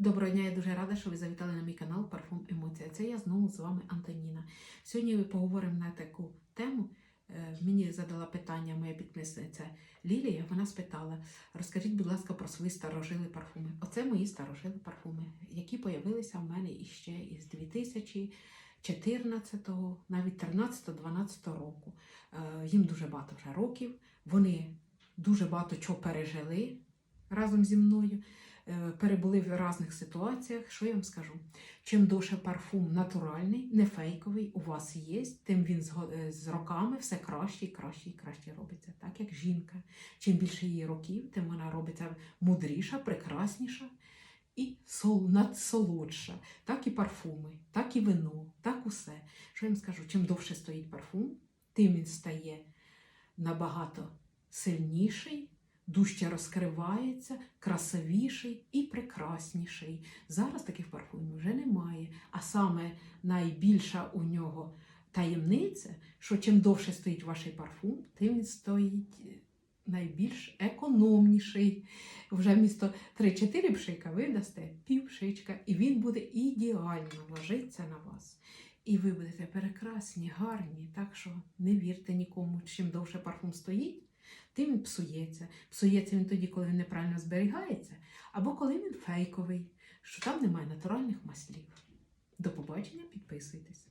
Доброго дня, я дуже рада, що ви завітали на мій канал Парфум Емоція. Це я знову з вами Антоніна. Сьогодні ми поговоримо на таку тему. Е, Мені задала питання моя підписниця Лілія. Вона спитала: розкажіть, будь ласка, про свої старожили парфуми. Оце мої старожили парфуми, які появилися в мене іще із 2014, навіть 13-12 року. Е, Їм дуже багато вже років. Вони дуже багато чого пережили разом зі мною перебули в різних ситуаціях. Що я вам скажу? Чим довше парфум натуральний, не фейковий, у вас є, тим він е, з роками все краще і краще і краще робиться. Так як жінка. Чим більше її років, тим вона робиться мудріша, прекрасніша і сол, надсолодша. Так і парфуми, так і вино, так усе. Що я вам скажу? Чим довше стоїть парфум, тим він стає набагато сильніший, дужче розкривається, красивіший і прекрасніший. Зараз таких парфумів вже немає. А саме найбільша у нього таємниця, що чим довше стоїть ваш парфум, тим він стоїть е, найбільш економніший. Вже вмісто 3-4 пшика ви дасте пів пшичка, і він буде ідеально ложитися на вас. І ви будете прекрасні, гарні. Так що не вірте нікому, чим довше парфум стоїть, тим він псується. Псується він тоді, коли він неправильно зберігається, або коли він фейковий, що там немає натуральних маслів. До побачення, підписуйтесь.